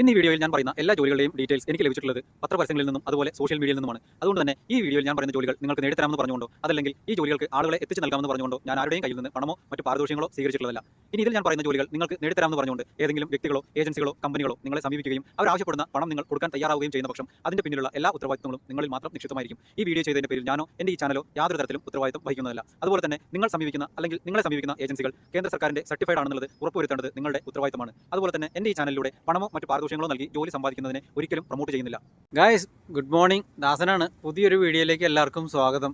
ഇന്ന് ഈ വീഡിയോയിൽ ഞാൻ പറയുന്ന എല്ലാ ജോലികളുടെയും ഡീറ്റെയിൽസ് എനിക്ക് ലഭിച്ചിട്ടുള്ളത് പത്രപരസ്യങ്ങളിൽ നിന്നും അതുപോലെ സോഷ്യൽ മീഡിയയിൽ നിന്നുമാണ്. അതുകൊണ്ട് തന്നെ ഈ വീഡിയോയിൽ ഞാൻ പറയുന്ന ജോലികൾ നിങ്ങൾക്ക് നേടിത്തരാമെന്ന് പറഞ്ഞുകൊണ്ടോ അതല്ലെങ്കിൽ ഈ ജോലികൾക്ക് ആളുകളെ എത്തിച്ചു നൽകാമെന്ന് പറഞ്ഞുകൊണ്ടോ ഞാൻ ആരുടെയും കയ്യിൽ നിന്ന് പണമോ മറ്റു പാരദോഷങ്ങളോ സ്വീകരിച്ചിട്ടുള്ളതല്ല. ഇനി ഇതിൽ ഞാൻ പറയുന്ന ജോലികൾ നിങ്ങൾക്ക് നേടിത്തരാമെന്ന് പറഞ്ഞുകൊണ്ട് ഏതെങ്കിലും വ്യക്തികളോ ഏജൻസികളോ കമ്പനികളോ നിങ്ങളെ സമീപിക്കുകയും അവർ ആവശ്യപ്പെടുന്ന പണം നിങ്ങൾ കൊടുക്കാൻ തയ്യാറാവുകയും ചെയ്യുന്ന പക്ഷം അതിന്റെ പിന്നിലുള്ള എല്ലാ ഉത്തരവാദിത്തങ്ങളും നിങ്ങളിൽ മാത്രം നിക്ഷിപ്തമായിരിക്കും. ഈ വീഡിയോ ചെയ്തതിന്റെ പേരിൽ ഞാനോ എന്റെ ഈ ചാനലോ യാതൊരു തരത്തിലും ഉത്തരവാദിത്തം വഹിക്കുന്നതല്ല. അതുപോലെ തന്നെ നിങ്ങൾ സമീപിക്കുന്ന അല്ലെങ്കിൽ നിങ്ങളെ സമീപിക്കുന്ന ഏജൻസികൾ കേന്ദ്ര സർക്കാരിന്റെ സർട്ടിഫൈഡ് ആണെന്നുള്ളത് ഉറപ്പുവരുത്തേണ്ടത് നിങ്ങളുടെ ഉത്തരവാദിത്തമാണ്. അതുപോലെ തന്നെ എന്റെ ഈ ചാനലിലൂടെ പണമോ മറ്റു പാരിതോഷികങ്ങളോ നൽകി ജോലി സമ്പാദിക്കുന്നതിനെ ഒരിക്കലും പ്രൊമോട്ട് ചെയ്യുന്നില്ല. ഗൈസ് ഗുഡ് മോർണിംഗ് ദാസനാണ്. പുതിയൊരു വീഡിയോയിലേക്ക് എല്ലാവർക്കും സ്വാഗതം.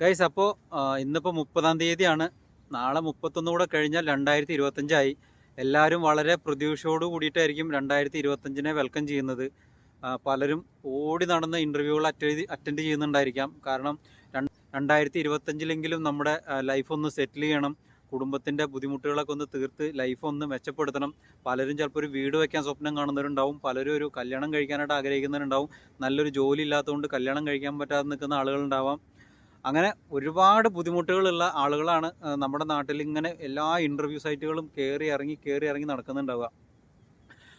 ഗൈസ് അപ്പോൾ ഇന്നിപ്പോൾ മുപ്പതാം തീയതിയാണ്. നാളെ മുപ്പത്തൊന്നും കൂടെ കഴിഞ്ഞാൽ രണ്ടായിരത്തി ഇരുപത്തഞ്ചായി എല്ലാവരും വളരെ പ്രതീക്ഷയോട് കൂടിയിട്ടായിരിക്കും രണ്ടായിരത്തി ഇരുപത്തഞ്ചിനെ വെൽക്കം ചെയ്യുന്നത് പലരും ഓടി നടന്ന് ഇന്റർവ്യൂകൾ അറ്റൻഡ് അറ്റൻഡ് ചെയ്യുന്നുണ്ടായിരിക്കാം. കാരണം രണ്ട് രണ്ടായിരത്തി ഇരുപത്തഞ്ചിലെങ്കിലും നമ്മുടെ ലൈഫ് ഒന്ന് സെറ്റിൽ ചെയ്യണം. കുടുംബത്തിന്റെ ബുദ്ധിമുട്ടുകളൊക്കെ ഒന്ന് തീർത്ത് ലൈഫ് ഒന്ന് മെച്ചപ്പെടുത്തണം. പലരും ചിലപ്പോൾ ഒരു വീട് വെക്കാൻ സ്വപ്നം കാണുന്നവരുണ്ടാവും. പലരും ഒരു കല്യാണം കഴിക്കാനായിട്ട് ആഗ്രഹിക്കുന്നവരുണ്ടാവും. നല്ലൊരു ജോലി ഇല്ലാത്തതുകൊണ്ട് കല്യാണം കഴിക്കാൻ പറ്റാതെ നിൽക്കുന്ന ആളുകളുണ്ടാവാം. അങ്ങനെ ഒരുപാട് ബുദ്ധിമുട്ടുകളുള്ള ആളുകളാണ് നമ്മുടെ നാട്ടിൽ ഇങ്ങനെ എല്ലാ ഇന്റർവ്യൂ സൈറ്റുകളും കയറി ഇറങ്ങി കയറി ഇറങ്ങി നടക്കുന്നുണ്ടാവുക.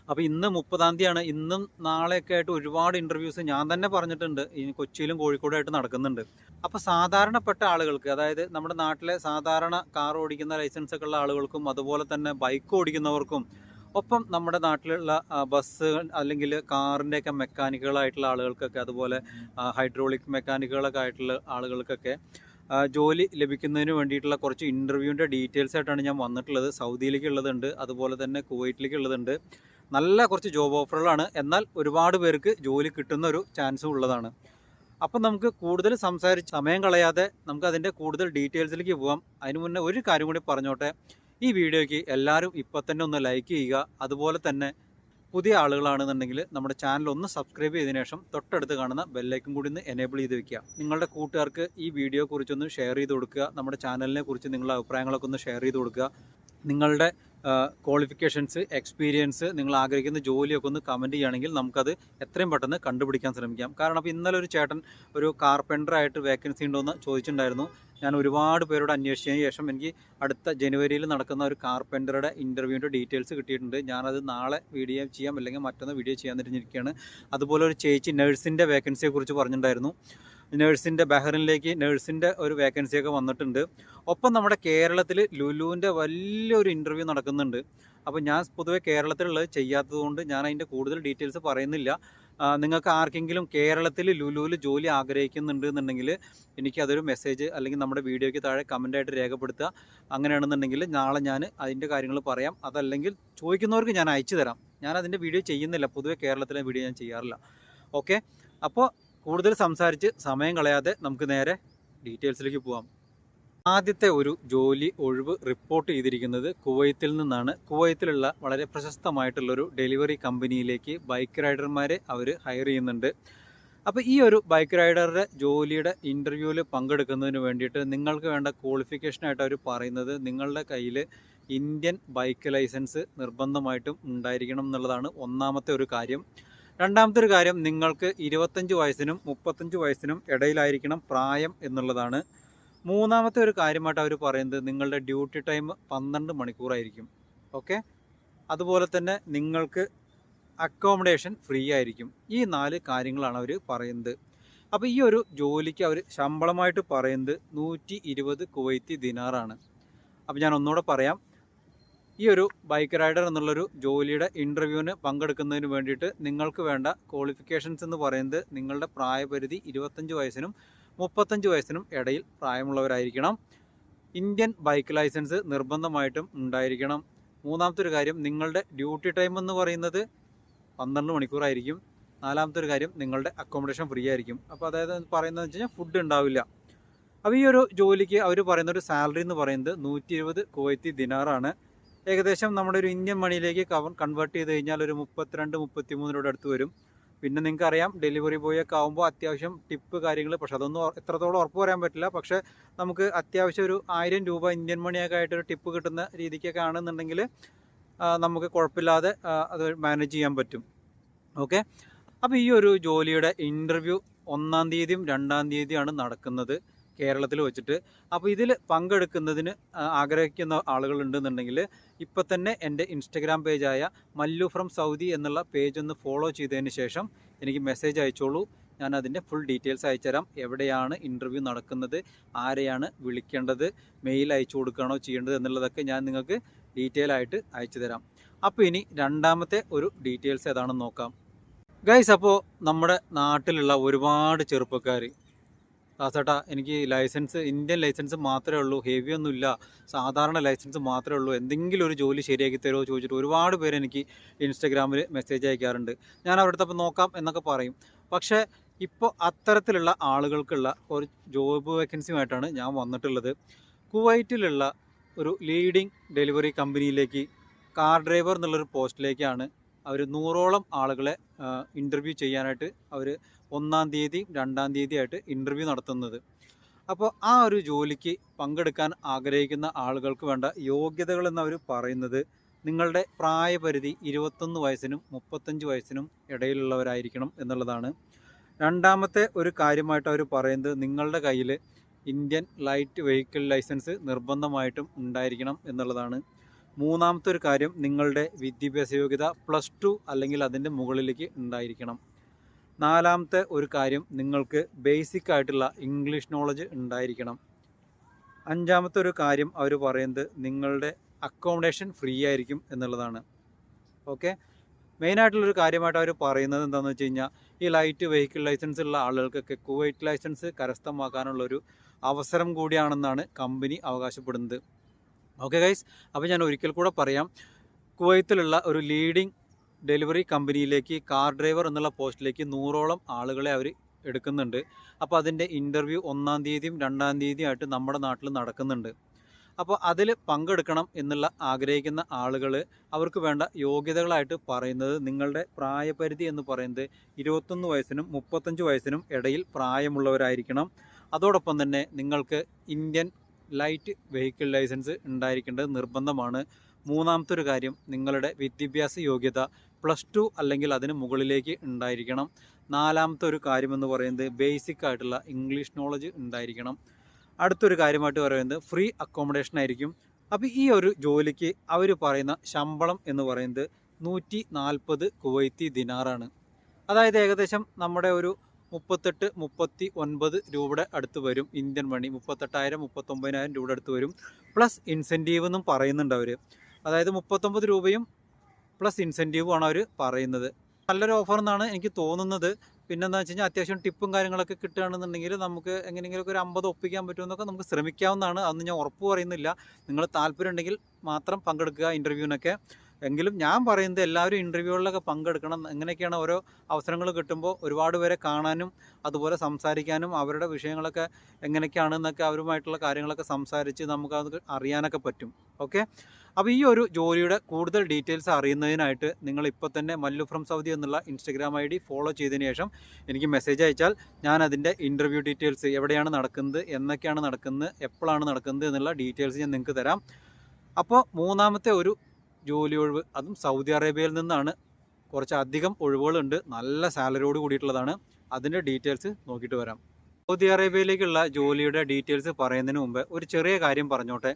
അപ്പോൾ ഇന്ന് മുപ്പതാം തീയതിയാണ്. ഇന്നും നാളെയൊക്കെ ആയിട്ട് ഒരുപാട് ഇന്റർവ്യൂസ് ഞാൻ തന്നെ പറഞ്ഞിട്ടുണ്ട്. ഈ കൊച്ചിയിലും കോഴിക്കോടായിട്ട് നടക്കുന്നുണ്ട്. അപ്പോൾ സാധാരണപ്പെട്ട ആളുകൾക്ക് അതായത് നമ്മുടെ നാട്ടിലെ സാധാരണ കാർ ഓടിക്കുന്ന ലൈസൻസ് ഒക്കെ ഉള്ള ആളുകൾക്കും അതുപോലെ തന്നെ ബൈക്ക് ഓടിക്കുന്നവർക്കും ഒപ്പം നമ്മുടെ നാട്ടിലുള്ള ബസ് അല്ലെങ്കിൽ കാറിന്റെയൊക്കെ മെക്കാനിക്കുകളായിട്ടുള്ള ആളുകൾക്കൊക്കെ അതുപോലെ ഹൈഡ്രോളിക് മെക്കാനിക്കുകളൊക്കെ ആയിട്ടുള്ള ആളുകൾക്കൊക്കെ ജോലി ലഭിക്കുന്നതിന് വേണ്ടിയിട്ടുള്ള കുറച്ച് ഇന്റർവ്യൂവിന്റെ ഡീറ്റെയിൽസ് ആയിട്ടാണ് ഞാൻ വന്നിട്ടുള്ളത്. സൗദിയിലേക്ക് ഉള്ളതുണ്ട്. അതുപോലെ തന്നെ കുവൈറ്റിലേക്ക് ഉള്ളതുണ്ട്. നല്ല കുറച്ച് ജോബ് ഓഫറുകളാണ് എന്നാൽ ഒരുപാട് പേർക്ക് ജോലി കിട്ടുന്ന ഒരു ചാൻസും ഉള്ളതാണ്. അപ്പം നമുക്ക് കൂടുതൽ സംസാരിച്ച് സമയം കളയാതെ നമുക്ക് അതിന്റെ കൂടുതൽ ഡീറ്റെയിൽസിലേക്ക് പോകാം അതിന് മുന്നേ ഒരു കാര്യം കൂടി പറഞ്ഞോട്ടെ. ഈ വീഡിയോയ്ക്ക് എല്ലാവരും ഇപ്പം തന്നെ ഒന്ന് ലൈക്ക് ചെയ്യുക. അതുപോലെ തന്നെ പുതിയ ആളുകളാണെന്നുണ്ടെങ്കിൽ നമ്മുടെ ചാനൽ ഒന്ന് സബ്സ്ക്രൈബ് ചെയ്തതിനു ശേഷം തൊട്ടടുത്ത് കാണുന്ന ബെല്ലൈക്കും കൂടി ഒന്ന് എനേബിൾ ചെയ്ത് വെക്കുക. നിങ്ങളുടെ കൂട്ടുകാർക്ക് ഈ വീഡിയോ കുറിച്ചൊന്ന് ഷെയർ ചെയ്ത് കൊടുക്കുക. നമ്മുടെ ചാനലിനെ കുറിച്ച് നിങ്ങളുടെ അഭിപ്രായങ്ങളൊക്കെ ഒന്ന് ഷെയർ ചെയ്ത് കൊടുക്കുക. നിങ്ങളുടെ ക്വാളിഫിക്കേഷൻസ് എക്സ്പീരിയൻസ് നിങ്ങൾ ആഗ്രഹിക്കുന്ന ജോലിയൊക്കെ ഒന്ന് കമന്റ് ചെയ്യുകയാണെങ്കിൽ നമുക്കത് എത്രയും പെട്ടെന്ന് കണ്ടുപിടിക്കാൻ ശ്രമിക്കാം. കാരണം അപ്പോൾ ഇന്നലെ ഒരു ചേട്ടൻ ഒരു കാർപ്പന്ററായിട്ട് വേക്കൻസി ഉണ്ടോ എന്ന് ചോദിച്ചിട്ടുണ്ടായിരുന്നു. ഞാൻ ഒരുപാട് പേരോട് അന്വേഷിച്ചതിന് ശേഷം എനിക്ക് അടുത്ത ജനുവരിയിൽ നടക്കുന്ന ഒരു കാർപ്പന്ററുടെ ഇന്റർവ്യൂവിന്റെ ഡീറ്റെയിൽസ് കിട്ടിയിട്ടുണ്ട്. ഞാനത് നാളെ വീഡിയോ ചെയ്യാം അല്ലെങ്കിൽ മറ്റൊന്ന് വീഡിയോ ചെയ്യാൻ തിരിഞ്ഞിരിക്കുകയാണ് അതുപോലെ ഒരു ചേച്ചി നഴ്സിന്റെ വേക്കൻസിയെക്കുറിച്ച് പറഞ്ഞിട്ടുണ്ടായിരുന്നു. നഴ്സിന്റെ ബഹ്റിനിലേക്ക് നേഴ്സിന്റെ ഒരു വേക്കൻസിയൊക്കെ വന്നിട്ടുണ്ട്. ഒപ്പം നമ്മുടെ കേരളത്തിൽ ലുലുവിന്റെ വലിയൊരു ഇന്റർവ്യൂ നടക്കുന്നുണ്ട്. അപ്പോൾ ഞാൻ പൊതുവേ കേരളത്തിലുള്ളത് ചെയ്യാത്തതുകൊണ്ട് ഞാൻ അതിന്റെ കൂടുതൽ ഡീറ്റെയിൽസ് പറയുന്നില്ല. നിങ്ങൾക്ക് ആർക്കെങ്കിലും കേരളത്തിൽ ലുലുവിൽ ജോലി ആഗ്രഹിക്കുന്നുണ്ട് എന്നുണ്ടെങ്കിൽ എനിക്ക് അതൊരു മെസ്സേജ് അല്ലെങ്കിൽ നമ്മുടെ വീഡിയോയ്ക്ക് താഴെ കമന്റായിട്ട് രേഖപ്പെടുത്തുക. അങ്ങനെയാണെന്നുണ്ടെങ്കിൽ നാളെ ഞാൻ അതിന്റെ കാര്യങ്ങൾ പറയാം. അതല്ലെങ്കിൽ ചോദിക്കുന്നവർക്ക് ഞാൻ അയച്ചു തരാം. ഞാൻ അതിന്റെ വീഡിയോ ചെയ്യുന്നില്ല. പൊതുവേ കേരളത്തിലെ വീഡിയോ ഞാൻ ചെയ്യാറില്ല. ഓക്കെ അപ്പോൾ കൂടുതൽ സംസാരിച്ച് സമയം കളയാതെ നമുക്ക് നേരെ ഡീറ്റെയിൽസിലേക്ക് പോവാം. ആദ്യത്തെ ഒരു ജോലി ഒഴിവ് റിപ്പോർട്ട് ചെയ്തിരിക്കുന്നത് കുവൈത്തിൽ നിന്നാണ്. കുവൈത്തിലുള്ള വളരെ പ്രശസ്തമായിട്ടുള്ളൊരു ഡെലിവറി കമ്പനിയിലേക്ക് ബൈക്ക് റൈഡർമാരെ അവർ ഹയർ ചെയ്യുന്നുണ്ട്. അപ്പോൾ ഈ ഒരു ബൈക്ക് റൈഡറുടെ ജോലിയുടെ ഇന്റർവ്യൂവിൽ പങ്കെടുക്കുന്നതിന് വേണ്ടിയിട്ട് നിങ്ങൾക്ക് വേണ്ട ക്വാളിഫിക്കേഷനായിട്ട് അവർ പറയുന്നത്. നിങ്ങളുടെ കയ്യിൽ ഇന്ത്യൻ ബൈക്ക് ലൈസൻസ് നിർബന്ധമായിട്ടും ഉണ്ടായിരിക്കണം എന്നുള്ളതാണ് ഒന്നാമത്തെ ഒരു കാര്യം. രണ്ടാമത്തെ ഒരു കാര്യം നിങ്ങൾക്ക് ഇരുപത്തഞ്ച് വയസ്സിനും മുപ്പത്തഞ്ച് വയസ്സിനും ഇടയിലായിരിക്കണം പ്രായം എന്നുള്ളതാണ്. മൂന്നാമത്തെ ഒരു കാര്യമായിട്ട് അവർ പറയുന്നത് നിങ്ങളുടെ ഡ്യൂട്ടി ടൈം പന്ത്രണ്ട് മണിക്കൂറായിരിക്കും. ഓക്കെ? അതുപോലെ തന്നെ നിങ്ങൾക്ക് അക്കോമഡേഷൻ ഫ്രീ ആയിരിക്കും. ഈ നാല് കാര്യങ്ങളാണ് അവർ പറയുന്നത്. അപ്പോൾ ഈ ഒരു ജോലിക്ക് അവർ ശമ്പളമായിട്ട് പറയുന്നത് നൂറ്റി ഇരുപത് കുവൈത്തി ദിനാറാണ്. അപ്പോൾ ഞാൻ ഒന്നുകൂടെ പറയാം. ഈ ഒരു ബൈക്ക് റൈഡർ എന്നുള്ളൊരു ജോലിയുടെ ഇന്റർവ്യൂവിന് പങ്കെടുക്കുന്നതിന് വേണ്ടിയിട്ട് നിങ്ങൾക്ക് വേണ്ട ക്വാളിഫിക്കേഷൻസ് എന്ന് പറയുന്നത് നിങ്ങളുടെ പ്രായപരിധി ഇരുപത്തഞ്ച് വയസ്സിനും മുപ്പത്തഞ്ച് വയസ്സിനും ഇടയിൽ പ്രായമുള്ളവരായിരിക്കണം. ഇന്ത്യൻ ബൈക്ക് ലൈസൻസ് നിർബന്ധമായിട്ടും ഉണ്ടായിരിക്കണം. മൂന്നാമത്തെ ഒരു കാര്യം നിങ്ങളുടെ ഡ്യൂട്ടി ടൈം എന്ന് പറയുന്നത് പന്ത്രണ്ട് മണിക്കൂറായിരിക്കും. നാലാമത്തെ ഒരു കാര്യം നിങ്ങളുടെ അക്കോമഡേഷൻ ഫ്രീ ആയിരിക്കും. അപ്പോൾ അതായത് പറയുന്നത് വെച്ച് കഴിഞ്ഞാൽ ഫുഡ് ഉണ്ടാവില്ല. അപ്പോൾ ഈ ഒരു ജോലിക്ക് അവർ പറയുന്ന ഒരു സാലറി എന്ന് പറയുന്നത് നൂറ്റി ഇരുപത് കുവൈത്തി ദിനാറാണ്. ഏകദേശം നമ്മുടെ ഒരു ഇന്ത്യൻ മണിയിലേക്ക് കൺവേർട്ട് ചെയ്ത് കഴിഞ്ഞാൽ ഒരു മുപ്പത്തിരണ്ട് മുപ്പത്തിമൂന്നിനോട് അടുത്ത് വരും. പിന്നെ നിങ്ങൾക്ക് അറിയാം ഡെലിവറി ബോയ് ഒക്കെ ആകുമ്പോൾ അത്യാവശ്യം ടിപ്പ് കാര്യങ്ങൾ പക്ഷേ അതൊന്നും എത്രത്തോളം ഉറപ്പ് പറയാൻ പറ്റില്ല. പക്ഷേ നമുക്ക് അത്യാവശ്യം ഒരു ആയിരം രൂപ ഇന്ത്യൻ മണിയൊക്കെ ആയിട്ട് ഒരു ടിപ്പ് കിട്ടുന്ന രീതിക്കൊക്കെ ആണെന്നുണ്ടെങ്കിൽ നമുക്ക് കുഴപ്പമില്ലാതെ അത് മാനേജ് ചെയ്യാൻ പറ്റും. ഓക്കെ അപ്പോൾ ഈ ഒരു ജോലിയുടെ ഇന്റർവ്യൂ ഒന്നാം തീയതിയും രണ്ടാം തീയതിയാണ് നടക്കുന്നത്. കേരളത്തിൽ വെച്ചിട്ട്. അപ്പോൾ ഇതിൽ പങ്കെടുക്കുന്നതിന് ആഗ്രഹിക്കുന്ന ആളുകളുണ്ടെന്നുണ്ടെങ്കിൽ ഇപ്പം തന്നെ എന്റെ ഇൻസ്റ്റഗ്രാം പേജായ മല്ലു ഫ്രം സൗദി എന്നുള്ള പേജ് ഒന്ന് ഫോളോ ചെയ്തതിന് ശേഷം എനിക്ക് മെസ്സേജ് അയച്ചോളൂ. ഞാൻ അതിന്റെ ഫുൾ ഡീറ്റെയിൽസ് അയച്ചുതരാം എവിടെയാണ് ഇന്റർവ്യൂ നടക്കുന്നത് ആരെയാണ് വിളിക്കേണ്ടത് മെയിൽ അയച്ചു കൊടുക്കുകയാണോ ചെയ്യേണ്ടത് എന്നുള്ളതൊക്കെ ഞാൻ നിങ്ങൾക്ക് ഡീറ്റെയിൽ ആയിട്ട് അയച്ചു തരാം. അപ്പോൾ ഇനി രണ്ടാമത്തെ ഒരു ഡീറ്റെയിൽസ് ഏതാണെന്ന് നോക്കാം. ഗൈസ് അപ്പോൾ നമ്മുടെ നാട്ടിലുള്ള ഒരുപാട് ചെറുപ്പക്കാർ ദാസേട്ടാ എനിക്ക് ലൈസൻസ് ഇന്ത്യൻ ലൈസൻസ് മാത്രമേ ഉള്ളൂ. ഹെവി ഒന്നുമില്ല. സാധാരണ ലൈസൻസ് മാത്രമേ ഉള്ളൂ. എന്തെങ്കിലും ഒരു ജോലി ശരിയാക്കി തരുമോ ചോദിച്ചിട്ട് ഒരുപാട് പേര് എനിക്ക് ഇൻസ്റ്റഗ്രാമിൽ മെസ്സേജ് അയക്കാറുണ്ട്. ഞാൻ അവിടുത്തെ അപ്പം നോക്കാം എന്നൊക്കെ പറയും. പക്ഷേ ഇപ്പോൾ അത്തരത്തിലുള്ള ആളുകൾക്കുള്ള ഒരു ജോബ് വേക്കൻസിയുമായിട്ടാണ് ഞാൻ വന്നിട്ടുള്ളത്. കുവൈറ്റിലുള്ള ഒരു ലീഡിംഗ് ഡെലിവറി കമ്പനിയിലേക്ക് കാർ ഡ്രൈവർ എന്നുള്ളൊരു പോസ്റ്റിലേക്കാണ് അവർ നൂറോളം ആളുകളെ ഇന്റർവ്യൂ ചെയ്യാനായിട്ട് അവർ ഒന്നാം തീയതി രണ്ടാം തീയതി ആയിട്ട് ഇന്റർവ്യൂ നടത്തുന്നത്. അപ്പോൾ ആ ഒരു ജോലിക്ക് പങ്കെടുക്കാൻ ആഗ്രഹിക്കുന്ന ആളുകൾക്ക് വേണ്ട യോഗ്യതകൾ എന്നവർ പറയുന്നത് നിങ്ങളുടെ പ്രായപരിധി ഇരുപത്തൊന്ന് വയസ്സിനും മുപ്പത്തഞ്ച് വയസ്സിനും ഇടയിലുള്ളവരായിരിക്കണം എന്നുള്ളതാണ്. രണ്ടാമത്തെ ഒരു കാര്യമായിട്ട് അവർ പറയുന്നത് നിങ്ങളുടെ കയ്യിൽ ഇന്ത്യൻ ലൈറ്റ് വെഹിക്കിൾ ലൈസൻസ് നിർബന്ധമായിട്ടും ഉണ്ടായിരിക്കണം എന്നുള്ളതാണ്. മൂന്നാമത്തെ ഒരു കാര്യം നിങ്ങളുടെ വിദ്യാഭ്യാസ യോഗ്യത പ്ലസ് ടു അല്ലെങ്കിൽ അതിന്റെ മുകളിലേക്ക് ഉണ്ടായിരിക്കണം. നാലാമത്തെ ഒരു കാര്യം നിങ്ങൾക്ക് ബേസിക് ആയിട്ടുള്ള ഇംഗ്ലീഷ് നോളജ് ഉണ്ടായിരിക്കണം. അഞ്ചാമത്തെ ഒരു കാര്യം അവർ പറയുന്നത് നിങ്ങളുടെ അക്കോമഡേഷൻ ഫ്രീ ആയിരിക്കും എന്നുള്ളതാണ്. ഓക്കെ മെയിനായിട്ടുള്ളൊരു കാര്യമായിട്ട് അവർ പറയുന്നത് എന്താണെന്ന് വെച്ച് കഴിഞ്ഞാൽ ഈ ലൈറ്റ് വെഹിക്കിൾ ലൈസൻസ് ഉള്ള ആളുകൾക്കൊക്കെ കുവൈറ്റ് ലൈസൻസ് കരസ്ഥമാക്കാനുള്ളൊരു അവസരം കൂടിയാണെന്നാണ് കമ്പനി അവകാശപ്പെടുന്നത്. ഓക്കെ ഗൈസ് അപ്പോൾ ഞാൻ ഒരിക്കൽ കൂടെ പറയാം. കുവൈത്തിലുള്ള ഒരു ലീഡിംഗ് ഡെലിവറി കമ്പനിയിലേക്ക് കാർ ഡ്രൈവർ എന്നുള്ള പോസ്റ്റിലേക്ക് നൂറോളം ആളുകളെ അവർ എടുക്കുന്നുണ്ട്. അപ്പോൾ അതിന്റെ ഇന്റർവ്യൂ ഒന്നാം തീയതിയും രണ്ടാം തീയതിയും ആയിട്ട് നമ്മുടെ നാട്ടിൽ നടക്കുന്നുണ്ട്. അപ്പോൾ അതിൽ പങ്കെടുക്കണം എന്നുള്ള ആഗ്രഹിക്കുന്ന ആളുകൾ അവർക്ക് വേണ്ട യോഗ്യതകളായിട്ട് പറയുന്നത് നിങ്ങളുടെ പ്രായപരിധി എന്ന് പറയുന്നത് ഇരുപത്തൊന്ന് വയസ്സിനും മുപ്പത്തഞ്ച് വയസ്സിനും ഇടയിൽ പ്രായമുള്ളവരായിരിക്കണം. അതോടൊപ്പം തന്നെ നിങ്ങൾക്ക് ഇന്ത്യൻ ലൈറ്റ് വെഹിക്കിൾ ലൈസൻസ് ഉണ്ടായിരിക്കേണ്ടത് നിർബന്ധമാണ്. മൂന്നാമത്തെ ഒരു കാര്യം നിങ്ങളുടെ വിദ്യാഭ്യാസ യോഗ്യത പ്ലസ് ടു അല്ലെങ്കിൽ അതിന് മുകളിലേക്ക് ഉണ്ടായിരിക്കണം. നാലാമത്തെ ഒരു കാര്യം എന്ന് പറയുന്നത് ബേസിക് ആയിട്ടുള്ള ഇംഗ്ലീഷ് നോളജ് ഉണ്ടായിരിക്കണം. അടുത്തൊരു കാര്യമായിട്ട് പറയുന്നത് ഫ്രീ അക്കോമഡേഷൻ ആയിരിക്കും. അപ്പോൾ ഈ ഒരു ജോലിക്ക് അവർ പറയുന്ന ശമ്പളം എന്ന് പറയുന്നത് നൂറ്റി നാൽപ്പത് കുവൈത്തി ദിനാറാണ്. അതായത് ഏകദേശം നമ്മുടെ ഒരു മുപ്പത്തെട്ട് മുപ്പത്തി ഒൻപത് രൂപയുടെ അടുത്ത് വരും ഇന്ത്യൻ മണി മുപ്പത്തെട്ടായിരം മുപ്പത്തൊമ്പതിനായിരം രൂപയുടെ അടുത്ത് വരും. പ്ലസ് ഇൻസെന്റീവ് എന്നും പറയുന്നുണ്ട് അവർ അതായത് മുപ്പത്തൊമ്പത് രൂപയും പ്ലസ് ഇൻസെന്റീവും ആണ് അവർ പറയുന്നത്. നല്ലൊരു ഓഫർ എന്നാണ് എനിക്ക് തോന്നുന്നത്. പിന്നെന്താ വെച്ച് കഴിഞ്ഞാൽ അത്യാവശ്യം ടിപ്പും കാര്യങ്ങളൊക്കെ കിട്ടുകയാണെന്നുണ്ടെങ്കിൽ നമുക്ക് എങ്ങനെയെങ്കിലുമൊക്കെ ഒരു അമ്പത് ഒപ്പിക്കാൻ പറ്റുമെന്നൊക്കെ നമുക്ക് ശ്രമിക്കാവുന്നതാണ്. അതൊന്നും ഞാൻ ഉറപ്പ് പറയുന്നില്ല. നിങ്ങൾ താല്പര്യം ഉണ്ടെങ്കിൽ മാത്രം പങ്കെടുക്കുക ഇന്റർവ്യൂവിനൊക്കെ എങ്കിലും ഞാൻ പറയുന്നത് എല്ലാവരും ഇന്റർവ്യൂകളിലൊക്കെ പങ്കെടുക്കണം. എങ്ങനെയൊക്കെയാണ് ഓരോ അവസരങ്ങൾ കിട്ടുമ്പോൾ ഒരുപാട് പേരെ കാണാനും അതുപോലെ സംസാരിക്കാനും അവരുടെ വിഷയങ്ങളൊക്കെ എങ്ങനെയൊക്കെയാണെന്നൊക്കെ അവരുമായിട്ടുള്ള കാര്യങ്ങളൊക്കെ സംസാരിച്ച് നമുക്ക് അറിയാനൊക്കെ പറ്റും. ഓക്കെ അപ്പോൾ ഈ ഒരു ജോലിയുടെ കൂടുതൽ ഡീറ്റെയിൽസ് അറിയുന്നതിനായിട്ട് നിങ്ങൾ ഇപ്പോൾ തന്നെ മല്ലു ഫ്രം സൗദി എന്നുള്ള ഇൻസ്റ്റഗ്രാം ഐ ഡി ഫോളോ ചെയ്തതിന് ശേഷം എനിക്ക് മെസ്സേജ് അയച്ചാൽ ഞാൻ അതിന്റെ ഇന്റർവ്യൂ ഡീറ്റെയിൽസ് എവിടെയാണ് നടക്കുന്നത് എന്നൊക്കെയാണ് നടക്കുന്നത് എപ്പോഴാണ് നടക്കുന്നത് എന്നുള്ള ഡീറ്റെയിൽസ് ഞാൻ നിങ്ങൾക്ക് തരാം. അപ്പോൾ മൂന്നാമത്തെ ഒരു ജോലി ഒഴിവ് അതും സൗദി അറേബ്യയിൽ നിന്നാണ്. കുറച്ചധികം ഒഴിവുകളുണ്ട്. നല്ല സാലറിയോട് കൂടിയിട്ടുള്ളതാണ്. അതിന്റെ ഡീറ്റെയിൽസ് നോക്കിയിട്ട് വരാം. സൗദി അറേബ്യയിലേക്കുള്ള ജോലിയുടെ ഡീറ്റെയിൽസ് പറയുന്നതിന് മുമ്പ് ഒരു ചെറിയ കാര്യം പറഞ്ഞോട്ടെ.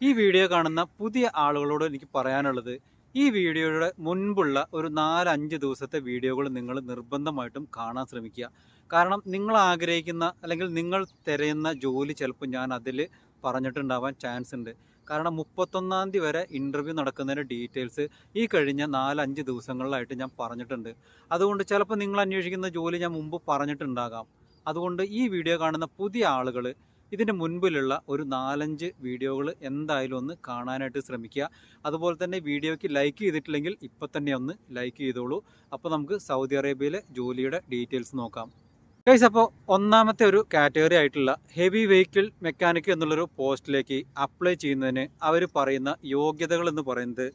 ഈ വീഡിയോ കാണുന്ന പുതിയ ആളുകളോട് എനിക്ക് പറയാനുള്ളത് ഈ വീഡിയോയുടെ മുൻപുള്ള ഒരു നാലഞ്ച് ദിവസത്തെ വീഡിയോകൾ നിങ്ങൾ നിർബന്ധമായിട്ടും കാണാൻ ശ്രമിക്കുക. കാരണം നിങ്ങൾ ആഗ്രഹിക്കുന്ന അല്ലെങ്കിൽ നിങ്ങൾ തിരയുന്ന ജോലി ചിലപ്പോൾ ഞാൻ അതിൽ പറഞ്ഞിട്ടുണ്ടാവാൻ ചാൻസ് ഉണ്ട്. കാരണം മുപ്പത്തൊന്നാം തീയതി വരെ ഇന്റർവ്യൂ നടക്കുന്നതിന്റെ ഡീറ്റെയിൽസ് ഈ കഴിഞ്ഞ നാലഞ്ച് ദിവസങ്ങളിലായിട്ട് ഞാൻ പറഞ്ഞിട്ടുണ്ട്. അതുകൊണ്ട് ചിലപ്പോൾ നിങ്ങൾ അന്വേഷിക്കുന്ന ജോലി ഞാൻ മുമ്പ് പറഞ്ഞിട്ടുണ്ടാകാം. അതുകൊണ്ട് ഈ വീഡിയോ കാണുന്ന പുതിയ ആളുകൾ ഇതിന്റെ മുൻപിലുള്ള ഒരു നാലഞ്ച് വീഡിയോകൾ എന്തായാലും ഒന്ന് കാണാനായിട്ട് ശ്രമിക്കുക. അതുപോലെ തന്നെ വീഡിയോയ്ക്ക് ലൈക്ക് ചെയ്തിട്ടില്ലെങ്കിൽ ഇപ്പം തന്നെ ഒന്ന് ലൈക്ക് ചെയ്തോളൂ. അപ്പോൾ നമുക്ക് സൗദി അറേബ്യയിലെ ജോലിയുടെ ഡീറ്റെയിൽസ് നോക്കാം. ഗൈസ് അപ്പോൾ ഒന്നാമത്തെ ഒരു കാറ്റഗറി ആയിട്ടുള്ള ഹെവി വെഹിക്കിൾ മെക്കാനിക് എന്നുള്ളൊരു പോസ്റ്റിലേക്ക് അപ്ലൈ ചെയ്യുന്നതിന് അവർ പറയുന്ന യോഗ്യതകൾ എന്ന് പറയുന്നത്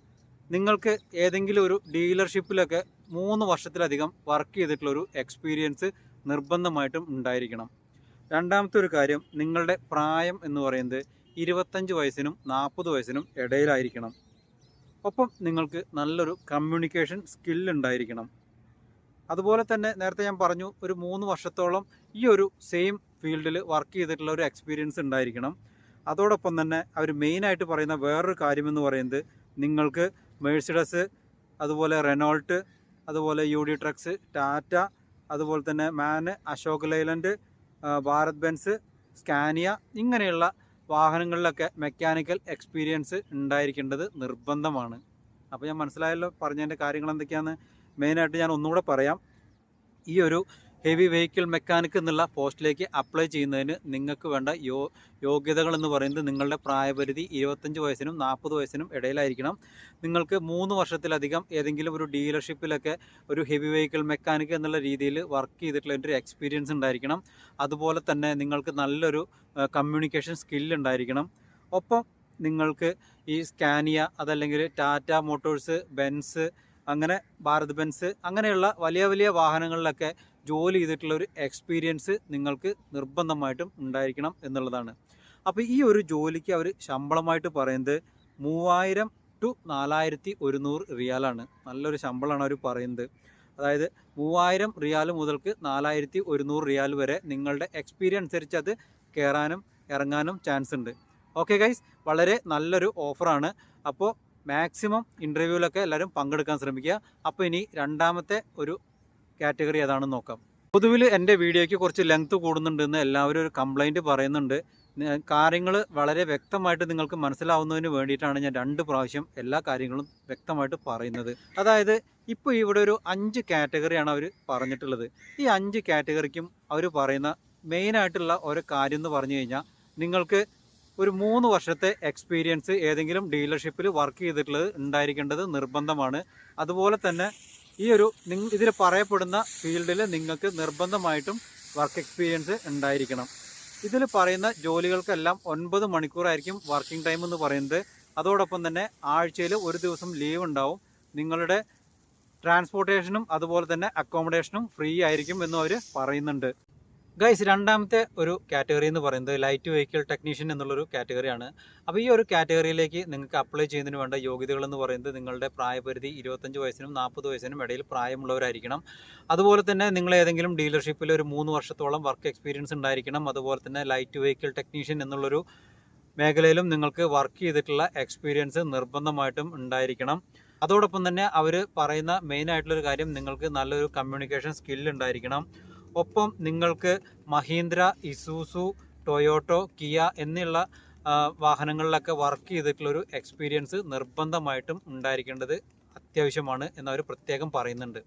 നിങ്ങൾക്ക് ഏതെങ്കിലും ഒരു ഡീലർഷിപ്പിലൊക്കെ മൂന്ന് വർഷത്തിലധികം വർക്ക് ചെയ്തിട്ടുള്ള ഒരു എക്സ്പീരിയൻസ് നിർബന്ധമായിട്ടും ഉണ്ടായിരിക്കണം. രണ്ടാമത്തെ ഒരു കാര്യം നിങ്ങളുടെ പ്രായം എന്ന് പറയുന്നത് ഇരുപത്തഞ്ച് വയസ്സിനും നാൽപ്പത് വയസ്സിനും ഇടയിലായിരിക്കണം. ഒപ്പം നിങ്ങൾക്ക് നല്ലൊരു കമ്മ്യൂണിക്കേഷൻ സ്കില്ലുണ്ടായിരിക്കണം അതുപോലെ തന്നെ നേരത്തെ ഞാൻ പറഞ്ഞു ഒരു മൂന്ന് വർഷത്തോളം ഈ ഒരു സെയിം ഫീൽഡിൽ വർക്ക് ചെയ്തിട്ടുള്ള ഒരു എക്സ്പീരിയൻസ് ഉണ്ടായിരിക്കണം. അതോടൊപ്പം തന്നെ അവർ മെയിനായിട്ട് പറയുന്ന വേറൊരു കാര്യമെന്ന് പറയുന്നത് നിങ്ങൾക്ക് മേഴ്സിഡസ് അതുപോലെ റെനോൾട്ട് അതുപോലെ യു ഡി ട്രക്സ് ടാറ്റ അതുപോലെ തന്നെ MAN Ashok Leyland Bharat Benz Scania ഇങ്ങനെയുള്ള വാഹനങ്ങളിലൊക്കെ മെക്കാനിക്കൽ എക്സ്പീരിയൻസ് ഉണ്ടായിരിക്കേണ്ടത് നിർബന്ധമാണ്. അപ്പോൾ ഞാൻ മനസ്സിലായല്ലോ പറഞ്ഞതിന്റെ കാര്യങ്ങൾ എന്തൊക്കെയാണെന്ന് മെയിനായിട്ട് ഞാൻ ഒന്നുകൂടെ പറയാം. ഈ ഒരു ഹെവി വെഹിക്കിൾ മെക്കാനിക് എന്നുള്ള പോസ്റ്റിലേക്ക് അപ്ലൈ ചെയ്യുന്നതിന് നിങ്ങൾക്ക് വേണ്ട യോ യോഗ്യതകൾ എന്ന് പറയുന്നത് നിങ്ങളുടെ പ്രായപരിധി ഇരുപത്തഞ്ച് വയസ്സിനും നാൽപ്പത് വയസ്സിനും ഇടയിലായിരിക്കണം. നിങ്ങൾക്ക് മൂന്ന് വർഷത്തിലധികം ഏതെങ്കിലും ഒരു ഡീലർഷിപ്പിലൊക്കെ ഒരു ഹെവി വെഹിക്കിൾ മെക്കാനിക് എന്നുള്ള രീതിയിൽ വർക്ക് ചെയ്തിട്ടുള്ള ഒരു എക്സ്പീരിയൻസ് ഉണ്ടായിരിക്കണം. അതുപോലെ തന്നെ നിങ്ങൾക്ക് നല്ലൊരു കമ്മ്യൂണിക്കേഷൻ സ്കിൽ ഉണ്ടായിരിക്കണം. ഒപ്പം നിങ്ങൾക്ക് ഈ സ്കാനിയ അതല്ലെങ്കിൽ ടാറ്റ മോട്ടോഴ്സ് ബെൻസ് അങ്ങനെ ഭാരത് ബെൻസ് അങ്ങനെയുള്ള വലിയ വലിയ വാഹനങ്ങളിലൊക്കെ ജോലി ചെയ്തിട്ടുള്ള ഒരു എക്സ്പീരിയൻസ് നിങ്ങൾക്ക് നിർബന്ധമായിട്ടും ഉണ്ടായിരിക്കണം എന്നുള്ളതാണ്. അപ്പോൾ ഈ ഒരു ജോലിക്ക് അവർ ശമ്പളമായിട്ട് പറയുന്നത് മൂവായിരം ടു നാലായിരത്തി ഒരുന്നൂറ് റിയാലാണ്. നല്ലൊരു ശമ്പളമാണ് അവർ പറയുന്നത്. അതായത് മൂവായിരം റിയാൽ മുതൽക്ക് നാലായിരത്തി ഒരുന്നൂറ് റിയാൽ വരെ നിങ്ങളുടെ എക്സ്പീരിയൻസ് അനുസരിച്ച് അത് കയറാനും ഇറങ്ങാനും ചാൻസ് ഉണ്ട്. ഓക്കെ ഗൈസ് വളരെ നല്ലൊരു ഓഫറാണ് അപ്പോൾ മാക്സിമം ഇന്റർവ്യൂവിലൊക്കെ എല്ലാവരും പങ്കെടുക്കാൻ ശ്രമിക്കുക. അപ്പോൾ ഇനി രണ്ടാമത്തെ ഒരു കാറ്റഗറി ഏതാണെന്ന് നോക്കാം. പൊതുവിൽ എന്റെ വീഡിയോയ്ക്ക് കുറച്ച് ലെങ്ത് കൂടുന്നുണ്ടെന്ന് എല്ലാവരും ഒരു കംപ്ലൈന്റ് പറയുന്നുണ്ട്. കാര്യങ്ങൾ വളരെ വ്യക്തമായിട്ട് നിങ്ങൾക്ക് മനസ്സിലാവുന്നതിന് വേണ്ടിയിട്ടാണ് ഞാൻ രണ്ട് പ്രാവശ്യം എല്ലാ കാര്യങ്ങളും വ്യക്തമായിട്ട് പറയുന്നത്. അതായത് ഇപ്പോൾ ഇവിടെ ഒരു അഞ്ച് കാറ്റഗറിയാണ് അവർ പറഞ്ഞിട്ടുള്ളത്. ഈ അഞ്ച് കാറ്റഗറിക്കും അവർ പറയുന്ന മെയിനായിട്ടുള്ള ഒരു കാര്യം എന്ന് പറഞ്ഞു കഴിഞ്ഞാൽ നിങ്ങൾക്ക് ഒരു മൂന്ന് വർഷത്തെ എക്സ്പീരിയൻസ് ഏതെങ്കിലും ഡീലർഷിപ്പിൽ വർക്ക് ചെയ്തിട്ടുള്ളത് ഉണ്ടായിരിക്കേണ്ടത് നിർബന്ധമാണ്. അതുപോലെ തന്നെ ഈ ഒരു ഇതിൽ പറയപ്പെടുന്ന ഫീൽഡിൽ നിങ്ങൾക്ക് നിർബന്ധമായിട്ടും വർക്ക് എക്സ്പീരിയൻസ് ഉണ്ടായിരിക്കണം. ഇതിൽ പറയുന്ന ജോലികൾക്കെല്ലാം ഒൻപത് മണിക്കൂറായിരിക്കും വർക്കിംഗ് ടൈം എന്ന് പറയുന്നത്. അതോടൊപ്പം തന്നെ ആഴ്ചയിൽ ഒരു ദിവസം ലീവ് ഉണ്ടാവും. നിങ്ങളുടെ ട്രാൻസ്പോർട്ടേഷനും അതുപോലെ തന്നെ അക്കോമഡേഷനും ഫ്രീ ആയിരിക്കും എന്നും അവർ പറയുന്നുണ്ട്. ഗൈസ് രണ്ടാമത്തെ ഒരു കാറ്റഗറി എന്ന് പറയുന്നത് ലൈറ്റ് വെഹിക്കിൾ ടെക്നീഷ്യൻ എന്നുള്ളൊരു കാറ്റഗറിയാണ് അപ്പോൾ ഈ ഒരു കാറ്റഗറിയിലേക്ക് നിങ്ങൾക്ക് അപ്ലൈ ചെയ്യുന്നതിന് വേണ്ട യോഗ്യതകൾ എന്ന് പറയുന്നത് നിങ്ങളുടെ പ്രായപരിധി ഇരുപത്തഞ്ച് വയസ്സിനും നാൽപ്പത് വയസ്സിനും ഇടയിൽ പ്രായമുള്ളവരായിരിക്കണം. അതുപോലെ തന്നെ നിങ്ങൾ ഏതെങ്കിലും ഡീലർഷിപ്പിൽ ഒരു മൂന്ന് വർഷത്തോളം വർക്ക് എക്സ്പീരിയൻസ് ഉണ്ടായിരിക്കണം. അതുപോലെ തന്നെ ലൈറ്റ് വെഹിക്കിൾ ടെക്നീഷ്യൻ എന്നുള്ളൊരു മേഖലയിലും നിങ്ങൾക്ക് വർക്ക് ചെയ്തിട്ടുള്ള എക്സ്പീരിയൻസ് നിർബന്ധമായിട്ടും ഉണ്ടായിരിക്കണം. അതോടൊപ്പം തന്നെ അവർ പറയുന്ന മെയിൻ ആയിട്ടുള്ളൊരു കാര്യം നിങ്ങൾക്ക് നല്ലൊരു കമ്മ്യൂണിക്കേഷൻ സ്കില്ല് ഉണ്ടായിരിക്കണം. ഒപ്പം നിങ്ങൾക്ക് മഹീന്ദ്ര ഇസൂസു ടൊയോട്ടോ കിയ എന്നുള്ള വാഹനങ്ങളിലൊക്കെ വർക്ക് ചെയ്തിട്ടുള്ളൊരു എക്സ്പീരിയൻസ് നിർബന്ധമായിട്ടും ഉണ്ടായിരിക്കേണ്ടത് അത്യാവശ്യമാണ് എന്നവർ പ്രത്യേകം പറയുന്നുണ്ട്.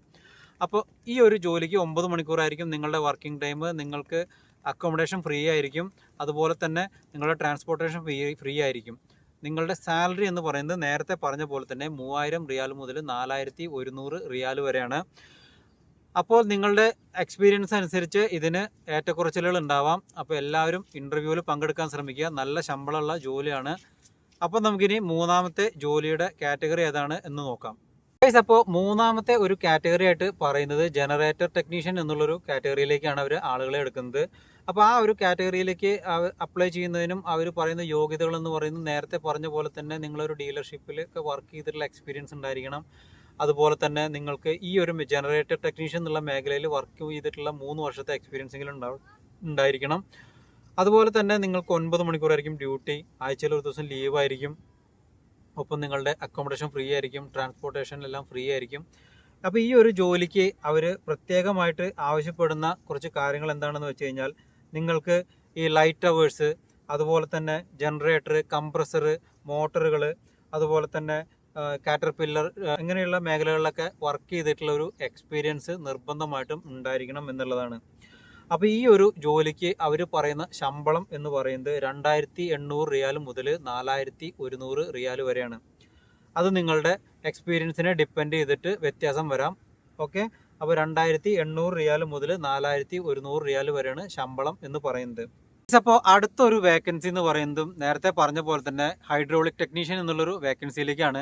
അപ്പോൾ ഈ ഒരു ജോലിക്ക് ഒമ്പത് മണിക്കൂറായിരിക്കും നിങ്ങളുടെ വർക്കിംഗ് ടൈം നിങ്ങൾക്ക് അക്കോമഡേഷൻ ഫ്രീ ആയിരിക്കും. അതുപോലെ തന്നെ നിങ്ങളുടെ ട്രാൻസ്പോർട്ടേഷൻ ഫ്രീ ഫ്രീ ആയിരിക്കും. നിങ്ങളുടെ സാലറി എന്ന് പറയുന്നത് നേരത്തെ പറഞ്ഞ പോലെ തന്നെ മൂവായിരം റിയാൽ മുതൽ നാലായിരത്തി ഒരുന്നൂറ് റിയാൽ വരെയാണ്. അപ്പോൾ നിങ്ങളുടെ എക്സ്പീരിയൻസ് അനുസരിച്ച് ഇതിന് ഏറ്റക്കുറച്ചിലുകൾ ഉണ്ടാവാം. അപ്പോൾ എല്ലാവരും ഇന്റർവ്യൂവിൽ പങ്കെടുക്കാൻ ശ്രമിക്കുക. നല്ല ശമ്പളമുള്ള ജോലിയാണ്. അപ്പോൾ നമുക്കിനി മൂന്നാമത്തെ ജോലിയുടെ കാറ്റഗറി ഏതാണ് എന്ന് നോക്കാം. ഗൈസ് അപ്പോൾ മൂന്നാമത്തെ ഒരു കാറ്റഗറി ആയിട്ട് പറയുന്നത് ജനറേറ്റർ ടെക്നീഷ്യൻ എന്നുള്ളൊരു കാറ്റഗറിയിലേക്കാണ് അവർ ആളുകളെ എടുക്കുന്നത്. അപ്പോൾ ആ ഒരു കാറ്റഗറിയിലേക്ക് അപ്ലൈ ചെയ്യുന്നതിനും അവർ പറയുന്ന യോഗ്യതകൾ എന്ന് പറയുന്നത് നേരത്തെ പറഞ്ഞ പോലെ തന്നെ നിങ്ങളൊരു ഡീലർഷിപ്പിൽ വർക്ക് ചെയ്തിട്ടുള്ള എക്സ്പീരിയൻസ് ഉണ്ടായിരിക്കണം. അതുപോലെ തന്നെ നിങ്ങൾക്ക് ഈ ഒരു ജനറേറ്റർ ടെക്നീഷ്യൻ എന്നുള്ള മേഖലയിൽ വർക്ക് ചെയ്തിട്ടുള്ള മൂന്ന് വർഷത്തെ എക്സ്പീരിയൻസ് എങ്കിലും ഉണ്ടാവും ഉണ്ടായിരിക്കണം. അതുപോലെ തന്നെ നിങ്ങൾക്ക് ഒൻപത് മണിക്കൂറായിരിക്കും ഡ്യൂട്ടി ആഴ്ചയിൽ ഒരു ദിവസം ലീവ് ആയിരിക്കും. ഒപ്പം നിങ്ങളുടെ അക്കോമഡേഷൻ ഫ്രീ ആയിരിക്കും ട്രാൻസ്പോർട്ടേഷൻ എല്ലാം ഫ്രീ ആയിരിക്കും. അപ്പോൾ ഈ ഒരു ജോലിക്ക് അവർ പ്രത്യേകമായിട്ട് ആവശ്യപ്പെടുന്ന കുറച്ച് കാര്യങ്ങൾ എന്താണെന്ന് വെച്ച് കഴിഞ്ഞാൽ നിങ്ങൾക്ക് ഈ ലൈറ്റ് അവേഴ്സ് അതുപോലെ തന്നെ ജനറേറ്റർ കംപ്രസർ മോട്ടറുകൾ അതുപോലെ തന്നെ കാറ്റർ പില്ലർ ഇങ്ങനെയുള്ള മേഖലകളിലൊക്കെ വർക്ക് ചെയ്തിട്ടുള്ള ഒരു എക്സ്പീരിയൻസ് നിർബന്ധമായിട്ടും ഉണ്ടായിരിക്കണം എന്നുള്ളതാണ്. അപ്പോൾ ഈ ഒരു ജോലിക്ക് അവർ പറയുന്ന ശമ്പളം എന്ന് പറയുന്നത് രണ്ടായിരത്തി എണ്ണൂറ് റിയാൽ മുതൽ നാലായിരത്തി ഒരുന്നൂറ് റിയാൽ വരെയാണ്. അത് നിങ്ങളുടെ എക്സ്പീരിയൻസിനെ ഡിപ്പെൻഡ് ചെയ്തിട്ട് വ്യത്യാസം വരാം. ഓക്കെ അപ്പോൾ രണ്ടായിരത്തി എണ്ണൂറ് റിയാൽ മുതൽ നാലായിരത്തി ഒരുന്നൂറ് റിയാൽ വരെയാണ് ശമ്പളം എന്ന് പറയുന്നത്. അപ്പോൾ അടുത്തൊരു വേക്കൻസി എന്ന് പറയുന്നതും നേരത്തെ പറഞ്ഞ പോലെ തന്നെ ഹൈഡ്രോളിക് ടെക്നീഷ്യൻ എന്നുള്ളൊരു വേക്കൻസിയിലേക്കാണ്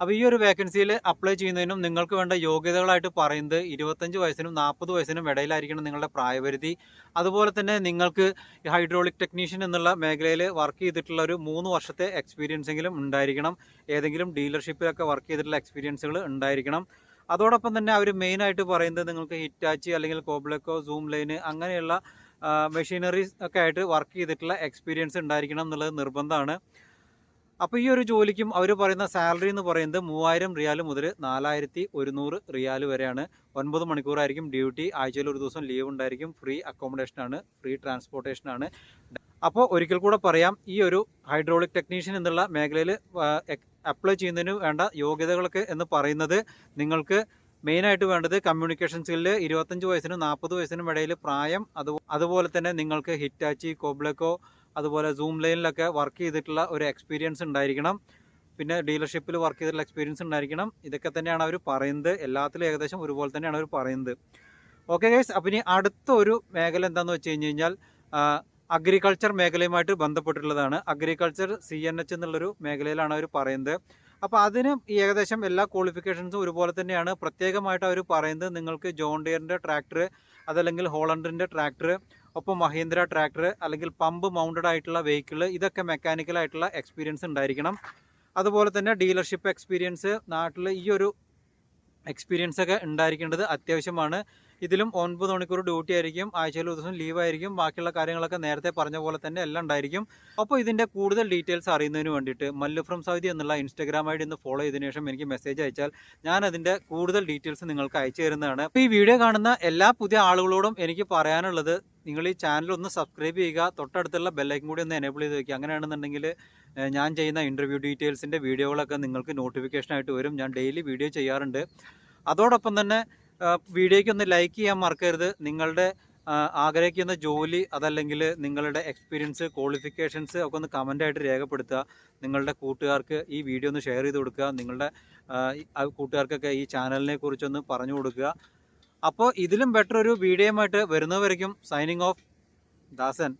അപ്പോൾ ഈ ഒരു വേക്കൻസിയിൽ അപ്ലൈ ചെയ്യുന്നതിനും നിങ്ങൾക്ക് വേണ്ട യോഗ്യതകളായിട്ട് പറയുന്നത് ഇരുപത്തഞ്ച് വയസ്സിനും നാൽപ്പത് വയസ്സിനും ഇടയിലായിരിക്കണം നിങ്ങളുടെ പ്രായപരിധി. അതുപോലെ തന്നെ നിങ്ങൾക്ക് ഹൈഡ്രോളിക് ടെക്നീഷ്യൻ എന്നുള്ള മേഖലയിൽ വർക്ക് ചെയ്തിട്ടുള്ള ഒരു മൂന്ന് വർഷത്തെ എക്സ്പീരിയൻസ് എങ്കിലും ഉണ്ടായിരിക്കണം. ഏതെങ്കിലും ഡീലർഷിപ്പിലൊക്കെ വർക്ക് ചെയ്തിട്ടുള്ള എക്സ്പീരിയൻസുകൾ ഉണ്ടായിരിക്കണം. അതോടൊപ്പം തന്നെ അവർ മെയിനായിട്ട് പറയുന്നത് നിങ്ങൾക്ക് ഹിറ്റാച്ചി അല്ലെങ്കിൽ കോബ്ലക്കോ സൂം ലൈന് അങ്ങനെയുള്ള മെഷീനറീസ് ഒക്കെ ആയിട്ട് വർക്ക് ചെയ്തിട്ടുള്ള എക്സ്പീരിയൻസ് ഉണ്ടായിരിക്കണം എന്നുള്ളത് നിർബന്ധമാണ്. അപ്പോൾ ഈ ഒരു ജോലിക്കും അവർ പറയുന്ന സാലറി എന്ന് പറയുന്നത് മൂവായിരം റിയാൽ മുതൽ നാലായിരത്തി ഒരുന്നൂറ് റിയാൽ വരെയാണ്. ഒൻപത് മണിക്കൂറായിരിക്കും ഡ്യൂട്ടി ആഴ്ചയിൽ ഒരു ദിവസം ലീവ് ഉണ്ടായിരിക്കും ഫ്രീ അക്കോമഡേഷനാണ് ഫ്രീ ട്രാൻസ്പോർട്ടേഷനാണ് അപ്പോൾ ഒരിക്കൽ കൂടെ പറയാം ഈ ഒരു ഹൈഡ്രോളിക് ടെക്നീഷ്യൻ എന്നുള്ള മേഖലയിൽ അപ്ലൈ ചെയ്യുന്നതിന് വേണ്ട യോഗ്യതകളൊക്കെ എന്ന് പറയുന്നത് നിങ്ങൾക്ക് മെയിനായിട്ട് വേണ്ടത് കമ്മ്യൂണിക്കേഷൻ സ്കില്ല് ഇരുപത്തഞ്ച് വയസ്സിനും നാൽപ്പത് വയസ്സിനും ഇടയിൽ പ്രായം അത് അതുപോലെ തന്നെ നിങ്ങൾക്ക് ഹിറ്റാച്ചി കോബ്ലക്കോ അതുപോലെ സൂം ലൈനിലൊക്കെ വർക്ക് ചെയ്തിട്ടുള്ള ഒരു എക്സ്പീരിയൻസ് ഉണ്ടായിരിക്കണം. പിന്നെ ഡീലർഷിപ്പിൽ വർക്ക് ചെയ്തിട്ടുള്ള എക്സ്പീരിയൻസ് ഉണ്ടായിരിക്കണം. ഇതൊക്കെ തന്നെയാണ് അവർ പറയുന്നത്. എല്ലാത്തിലും ഏകദേശം ഒരുപോലെ തന്നെയാണ് അവർ പറയുന്നത്. ഓക്കെ ഗൈസ് അപ്പം ഇനി അടുത്ത ഒരു മേഖല എന്താണെന്ന് വെച്ച് കഴിഞ്ഞ് കഴിഞ്ഞാൽ അഗ്രികൾച്ചർ മേഖലയുമായിട്ട് ബന്ധപ്പെട്ടിട്ടുള്ളതാണ്. അഗ്രികൾച്ചർ സി എൻ എച്ച് എന്നുള്ളൊരു മേഖലയിലാണ് അവർ പറയുന്നത്. അപ്പോൾ അതിന് ഏകദേശം എല്ലാ ക്വാളിഫിക്കേഷൻസും ഒരുപോലെ തന്നെയാണ്. പ്രത്യേകമായിട്ട് അവർ പറയുന്നത് നിങ്ങൾക്ക് ജോൺ ട്രാക്ടർ അതല്ലെങ്കിൽ ഹോളണ്ടിന്റെ ട്രാക്ടർ ഒപ്പം മഹീന്ദ്ര ട്രാക്ടർ അല്ലെങ്കിൽ പമ്പ് മൗണ്ടഡ് ആയിട്ടുള്ള വെഹിക്കിൾ ഇതൊക്കെ മെക്കാനിക്കൽ ആയിട്ടുള്ള എക്സ്പീരിയൻസ് ഉണ്ടായിരിക്കണം. അതുപോലെ തന്നെ ഡീലർഷിപ്പ് എക്സ്പീരിയൻസ് നാട്ടിൽ ഈ ഒരു എക്സ്പീരിയൻസ് ഒക്കെ ഉണ്ടായിരിക്കേണ്ടത് അത്യാവശ്യമാണ്. ഇതിലും ഒൻപത് മണിക്കൂർ ഡ്യൂട്ടി ആയിരിക്കും ആഴ്ചയിൽ ഒരു ദിവസം ലീവ് ആയിരിക്കും ബാക്കിയുള്ള കാര്യങ്ങളൊക്കെ നേരത്തെ പറഞ്ഞ പോലെ തന്നെ എല്ലാം ഉണ്ടായിരിക്കും. അപ്പോൾ ഇതിന്റെ കൂടുതൽ ഡീറ്റെയിൽസ് അറിയുന്നതിന് വേണ്ടിയിട്ട് മല്ലു ഫ്രം സൗദി എന്നുള്ള ഇൻസ്റ്റാഗ്രാം ഐ ഡി ഒന്ന് ഫോളോ ചെയ്തതിനു ശേഷം എനിക്ക് മെസ്സേജ് അയച്ചാൽ ഞാൻ അതിന്റെ കൂടുതൽ ഡീറ്റെയിൽസ് നിങ്ങൾക്ക് അയച്ചു തരുന്നതാണ്. ഈ വീഡിയോ കാണുന്ന എല്ലാ പുതിയ ആളുകളോടും എനിക്ക് പറയാനുള്ളത് നിങ്ങൾ ഈ ചാനൽ ഒന്ന് സബ്സ്ക്രൈബ് ചെയ്യുക തൊട്ടടുത്തുള്ള ബെല്ലൈക്കും കൂടി ഒന്ന് എനേബിൾ ചെയ്ത് വയ്ക്കുക അങ്ങനെയാണെന്നുണ്ടെങ്കിൽ ഞാൻ ചെയ്യുന്ന ഇന്റർവ്യൂ ഡീറ്റെയിൽസിന്റെ വീഡിയോകളൊക്കെ നിങ്ങൾക്ക് നോട്ടിഫിക്കേഷനായിട്ട് വരും. ഞാൻ ഡെയിലി വീഡിയോ ചെയ്യാറുണ്ട്. അതോടൊപ്പം തന്നെ ഏഹ്, വീഡിയോയ്ക്ക് ഒന്ന് ലൈക്ക് ചെയ്യാൻ മറക്കരുത്. നിങ്ങളുടെ ആഗ്രഹിക്കുന്ന ജോലി അതല്ലെങ്കിൽ നിങ്ങളുടെ എക്സ്പീരിയൻസ് ക്വാളിഫിക്കേഷൻസ് ഒക്കെ ഒന്ന് കമന്റായിട്ട് രേഖപ്പെടുത്തുക. നിങ്ങളുടെ കൂട്ടുകാർക്ക് ഈ വീഡിയോ ഒന്ന് ഷെയർ ചെയ്ത് കൊടുക്കുക. നിങ്ങളുടെ കൂട്ടുകാർക്കൊക്കെ ഈ ചാനലിനെ കുറിച്ചൊന്ന് പറഞ്ഞു കൊടുക്കുക. അപ്പോൾ ഇതിലും ബെറ്റർ ഒരു വീഡിയോയുമായിട്ട് വരുന്നവരേക്കും സൈനിങ് ഓഫ് ദാസൻ.